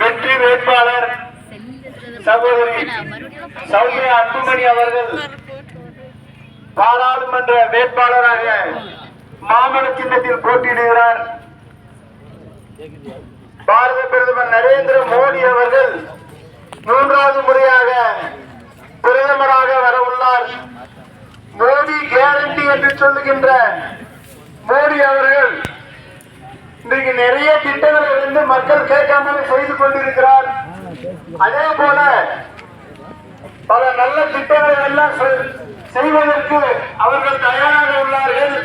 வெற்றி வேட்பாளர் சகோதரி சௌமியா அன்புமணி அவர்கள். பாராளுமன்ற வேட்பாளராக மாமல சின்னத்தில் போட்டியிடுகிறார். பாரத பிரதமர் நரேந்திர மோடி அவர்கள் மூன்றாவது முறையாக பிரதமராக வர உள்ளார் மோடி கேரண்டி என்று சொல்லுகின்ற மோடி அவர்கள் இன்னைக்கு நிறைய திட்டங்களை வந்து மக்கள் கேட்காமலே செய்து கொண்டிருக்கிறார். அதே போல பல நல்ல திட்டங்களை எல்லாம் செய்வதற்கு அவர்கள் தயாராக உள்ளார்கள்.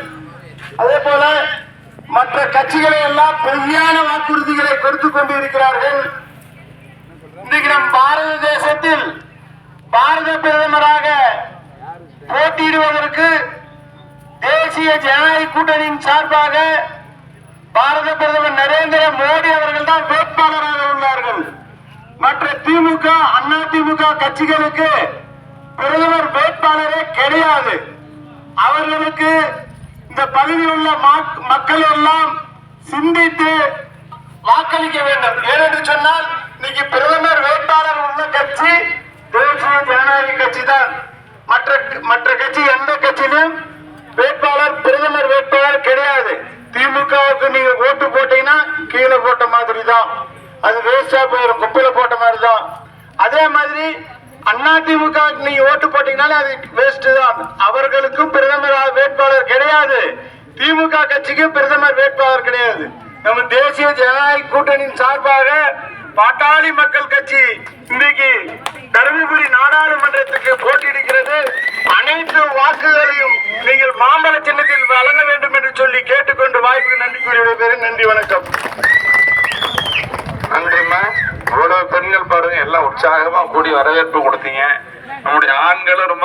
அதே போல மற்ற கட்சிகளை எல்லாம் பொய்யான வாக்குறுதிகளை கொடுத்து கொண்டிருக்கிறார்கள். இன்றைக்கு நம் பாரத தேசத்தில் பாரத பிரதமராக போட்டியிடுவதற்கு தேசிய ஜனநாயக கூட்டணியின் சார்பாக பாரத பிரதமர் நரேந்திர மோடி அவர்கள் தான் வேட்பாளராக உள்ளார்கள் மற்ற திமுக அண்ணா திமுக கட்சிகளுக்கு பிரதமர் வேட்பாளரே கிடையாது. அவர்களுக்கு இந்த பகுதியில் உள்ள மக்- மக்கள் எல்லாம் சிந்தித்து வாக்களிக்க வேண்டும். ஏனென்று சொன்னால் இன்னைக்கு பிரதமர் வேட்பாளர் உள்ள கட்சி தேசிய ஜனநாயக கட்சி தான். மற்ற மற்ற கட்சி எந்த கட்சியிலும் வேட்பாளர் பிரதமர் வேட்பாளர் கிடையாது. திமுகவுக்கு நீங்க ஓட்டு போட்டீங்கன்னா கீழே போட்ட மாதிரி தான். அது வேஸ்டா போயிடும் குப்பையில போட்ட மாதிரி தான் அதே மாதிரி அண்ணா திமுக நீங்க ஓட்டு போட்டீங்கனாலே அது வேஸ்ட் தான். அவர்களுக்கும் பிரதமர் வேட்பாளர் கிடையாது. திமுக கட்சிக்கும் பிரதமர் வேட்பாளர் கிடையாது. நம்ம தேசிய ஜனநாயக கூட்டணியின் சார்பாக பாட்டாளி மக்கள் கட்சி இன்றைக்கு தருமபுரி நாடாளுமன்றத்துக்கு போட்டியிடுகிறது. அனைத்து வாக்குகளையும் நீங்கள் மாம்பழ சின்னத்தில் வழங்க வேண்டும் என்று சொல்லி கேட்டுக்கொண்டு வாய்ப்புக்கு நன்றி கூறி நன்றி வணக்கம். இவ்வளவு பாருங்க எல்லாம் உற்சாகமா கூடி வரவேற்பு கொடுத்தீங்க. நம்முடைய ஆண்களும் ரொம்ப